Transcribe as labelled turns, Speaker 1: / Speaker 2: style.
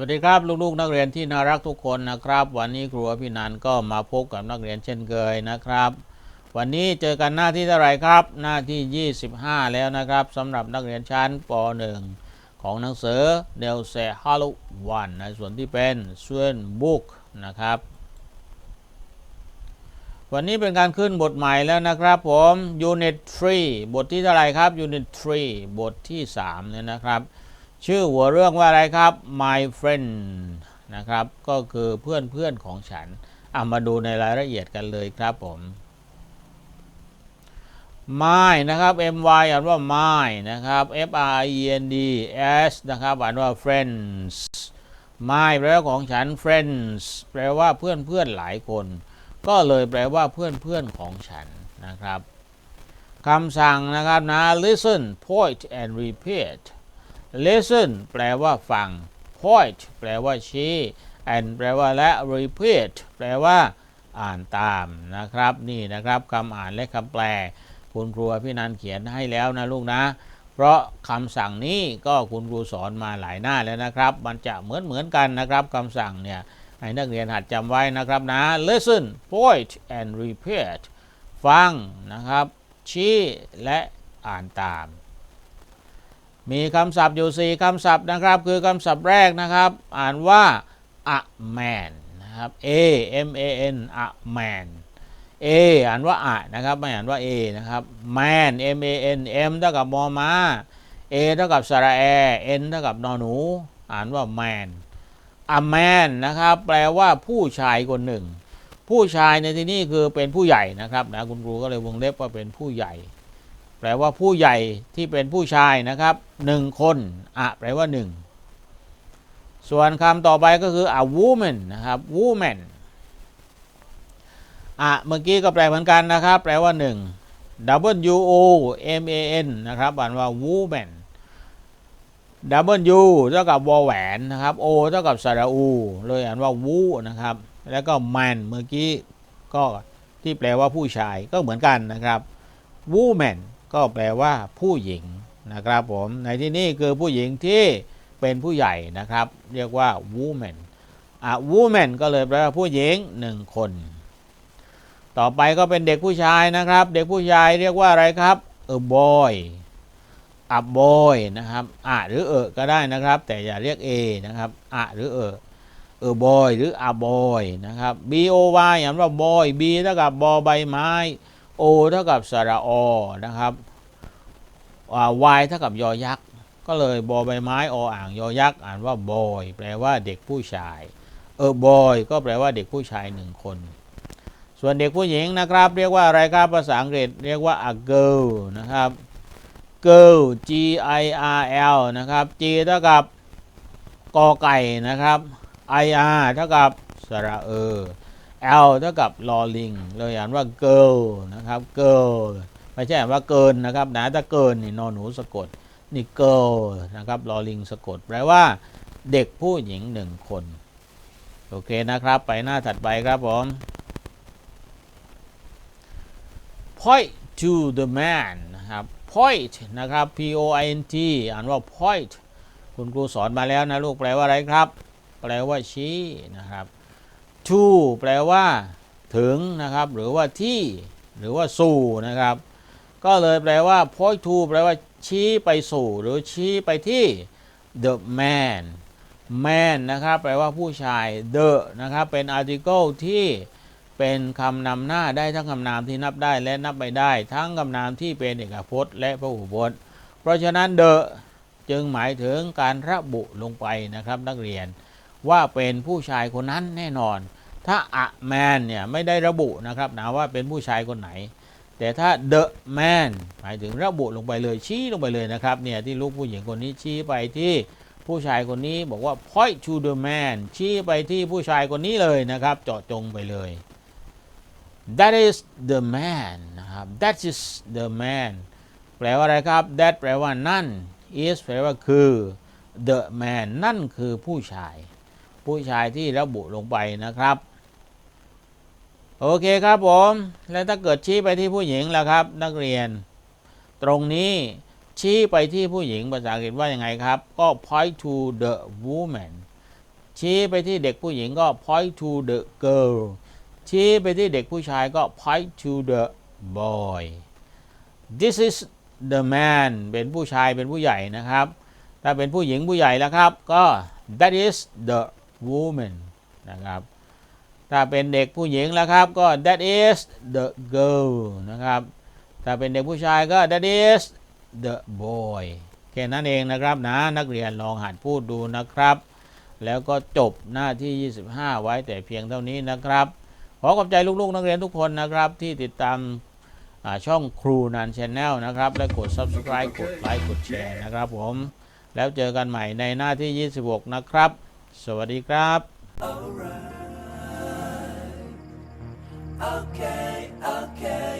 Speaker 1: วัสดีครับลูกๆ นักเรียนที่น่ารักทุกคนนะครับ วันนี้ครูพี่นันก็มาพบกับนักเรียนเช่นเคยนะครับ วันนี้เจอกันหน้าที่เท่าไรครับ หน้าที่ 25 แล้วนะครับสำหรับนักเรียนชั้นป .1 ของหนังสือเดลเซฮาลุวันในส่วนที่เป็นส่วนบุ๊กนะครับ วันนี้เป็นการขึ้นบทใหม่แล้วนะครับผม Unit 3บทที่เท่าไรครับ Unit 3บทที่3เนี่ยนะครับ ชื่อหัวเรื่องว่าอะไรครับ my friend นะครับ ก็คือเพื่อนเพื่อนของฉันเอามาดูในรายละเอียดกันเลยครับผม my นะครับ my อ่านว่า my นะครับ f r i e n d s นะครับอ่านว่า friends my แปลว่าของฉัน friends แปลว่าเพื่อนเพื่อนหลายคน ก็เลยแปลว่าเพื่อนเพื่อนของฉันนะครับคำสั่งนะครับนะ listen point and repeat listen แปลว่าฟัง point แปลว่าชี้ and แปลว่าและ repeat แปลว่าอ่านตามนะครับ นี่นะครับคำอ่านและคำแปล คุณครูพี่นันเขียนให้แล้วนะลูกนะ เพราะคำสั่งนี้ก็คุณครูสอนมาหลายหน้าแล้วนะครับ มันจะเหมือนเหมือนกันนะครับคำสั่งเนี่ยให้นักเรียนหัดจำไว้นะครับนะ listen point and repeat ฟังนะครับ ชี้และอ่านตาม มีคำศัพท์อยู่ 4คำศัพท์นะครับ คือคำศัพท์แรกนะครับ อ่านว่า a man นะครับ a m a n a man a อ่านว่าอะนะครับไม่อ่านว่า a นะครับ man m a n m เท่ากับมอมา a เท่ากับสระแอ n เท่ากับนอหนู อ่านว่า man a man นะครับแปลว่าผู้ชายคนหนึ่ง ผู้ชายในที่นี้คือเป็นผู้ใหญ่นะครับนะคุณครูก็เลยวงเล็บว่าเป็นผู้ใหญ่ แปลว่าผู้ใหญ่ที่เป็นผู้ชายนะครับหนึ่งคนอะแปลว่าหนึ่งส่วนคำต่อไปก็คือ a woman นะครับ woman อะเมื่อกี้ก็แปลเหมือนกันนะครับ แปลว่าหนึ่ง W O M A N นะครับอ่านว่า woman W เท่ากับวอแหวนนะครับ O เท่ากับสระอู เลยอ่านว่าวูนะครับ แล้วก็ man เมื่อกี้ก็ที่แปลว่าผู้ชายก็เหมือนกันนะครับ woman ก็แปลว่าผู้หญิงนะครับผมในที่นี้คือผู้หญิงที่เป็นผู้ใหญ่นะครับ เรียกว่า woman อะ woman ก็เลยแปลว่าผู้หญิงหนึ่งคน ต่อไปก็เป็นเด็กผู้ชายนะครับ เด็กผู้ชายเรียกว่าอะไรครับเออ boy อะ boy นะครับอะหรือเออก็ได้นะครับ แต่อย่าเรียก a นะครับอะหรือเออเออ boy หรืออะ boy นะครับ b o y อ่านว่า boy b เท่ากับบอใบไม้ o เท่ากับสระอนะครับ y เท่ากับยอยักษ์ ก็เลยบอใบไม้ออ่างยอยักษ์อ่านว่า boy แปลว่าเด็กผู้ชาย เออ boy ก็แปลว่าเด็กผู้ชายหนึ่งคน ส่วนเด็กผู้หญิงนะครับ เรียกว่าอะไรครับภาษาอังกฤษเรียกว่า a girl นะครับ girl g i r l นะครับ g เท่ากับกอไก่นะครับ i r เท่ากับสระเออ L เท่ากับลอลิงเลยอ่านว่า girl นะครับ girl ไม่ใช่อ่านว่าเกินนะครับนะถ้าเกินนี่นอนหนูสะกด นี่ girl นะครับลอลิงสะกดแปลว่าเด็กผู้หญิงหนึ่งคน โอเคนะครับ ไปหน้าถัดไปครับผม point to the man นะครับ point นะครับ p o i n t อ่านว่า point คุณครูสอนมาแล้วนะลูกแปลว่าอะไรครับ แปลว่าชี้นะครับ to แปลว่า ถึงนะครับ หรือว่าที่ หรือว่าสู่นะครับ ก็เลยแปลว่า point to แปลว่าชี้ไปสู่ หรือชี้ไปที่ the man man นะครับ แปลว่าผู้ชาย the นะครับ เป็น article ที่เป็นคำนำหน้าได้ทั้งคำนามที่นับได้และนับไม่ได้ ทั้งคำนามที่เป็นเอกพจน์ และพหูพจน์ เพราะฉะนั้น the จึงหมายถึงการระบุลงไปนะครับนักเรียนว่าเป็นผู้ชายคนนั้นแน่นอน ถ้าอะแมนเนี่ยไม่ได้ระบุนะครับนะว่าเป็นผู้ชายคนไหน แต่ถ้า the man หมายถึงระบุลงไปเลยชี้ลงไปเลยนะครับเนี่ยที่ลูกผู้หญิงคนนี้ชี้ไปที่ผู้ชายคนนี้บอกว่า point to the man ชี้ไปที่ผู้ชายคนนี้เลยนะครับเจาะจงไปเลย that is the man นะครับ that is the man แปลว่าอะไรครับ that แปลว่านั่น is แปลว่าคือ the man นั่นคือผู้ชาย ผู้ชายที่ระบุลงไปนะครับ โอเคครับผม แล้วถ้าเกิดชี้ไปที่ผู้หญิงล่ะครับ นักเรียน ตรงนี้ชี้ไปที่ผู้หญิงภาษาอังกฤษว่ายังไงครับ ก็ point to the woman ชี้ไปที่เด็กผู้หญิงก็ point to the girl ชี้ไปที่เด็กผู้ชายก็ point to the boy this is the man เป็นผู้ชายเป็นผู้ใหญ่นะครับ ถ้าเป็นผู้หญิงผู้ใหญ่แล้วครับ ก็ that is the woman นะครับ ถ้าเป็นเด็กผู้หญิงแล้วครับก็ that is the girl นะครับ ถ้าเป็นเด็กผู้ชายก็ that is the boy แค่นั้นเองนะครับนะนักเรียนลองหัดพูดดูนะครับ แล้วก็จบหน้าที่ 25 ไว้แต่เพียงเท่านี้นะครับ ขอขอบใจลูกๆ นักเรียนทุกคนนะครับที่ติดตามช่องครูนันชแนลนะครับ และกด subscribe กดไลค์กดแชร์นะครับผม แล้วเจอกันใหม่ในหน้าที่ 26 นะครับ สวัสดีครับ
Speaker 2: Okay, okay.